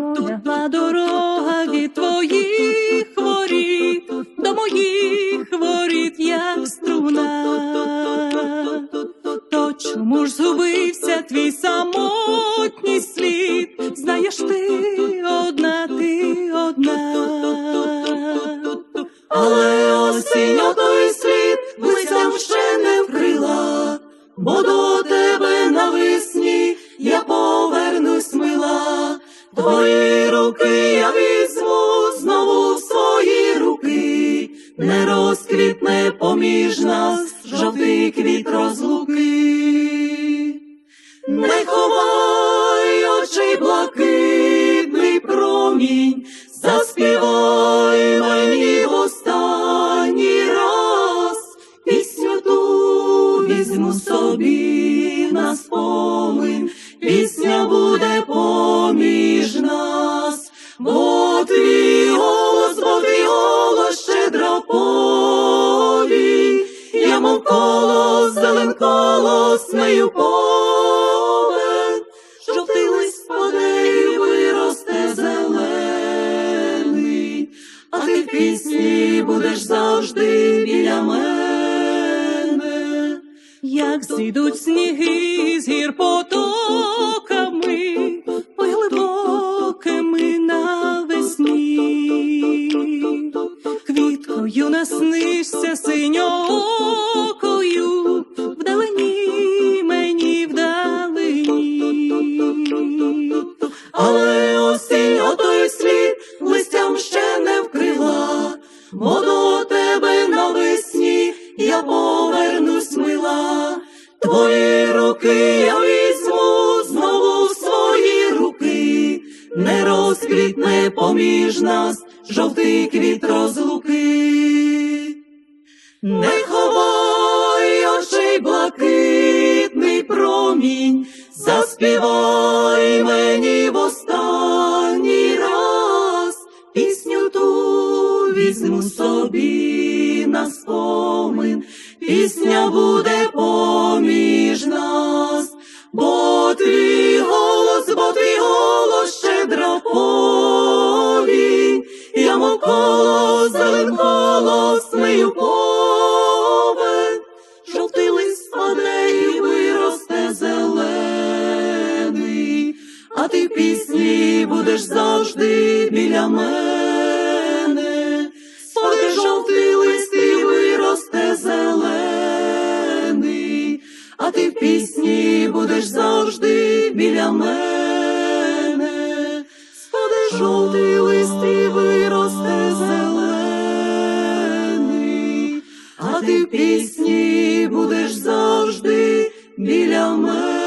Лягла дорога від твоїх воріт до моїх воріт, як струна. То чому ж згубився твій самотній слід? Знаєш ти одна, ти одна. Але осінь той слід листям ще не вкрила, бо Твої руки я візьму знову в свої руки, не розквітне поміж нас жовтий квіт розлуки. Твій голос, бо твій голос щедро повінь, я мов колос, зелен колос, смею повен, жовтий лист паде і виросте зелений, а ти в пісні будеш завжди біля мене, як зійдуть сніги з гір потоками, квіткою наснишся синьокою, вдалині мені вдалині. Але осінь отой слід листям ще не вкрила, бо до тебе навесні я повернусь мила. Твої руки я візьму знову в свої руки, не розквітне поміж нас жовтий квіт розлуки. Не ховай очей блакитний промінь, заспівай мені в останній раз, пісню ту візьму собі на спомин, пісня буде поміж нас, бо твій голос, бо твій голос щедро повінь, я мов пісні будеш завжди біля мене, спаде жовтий лист і виросте зелений, а ти в пісні будеш завжди біля мене, спаде жовтий лист і виросте зелений, а ти в пісні будеш завжди біля мене.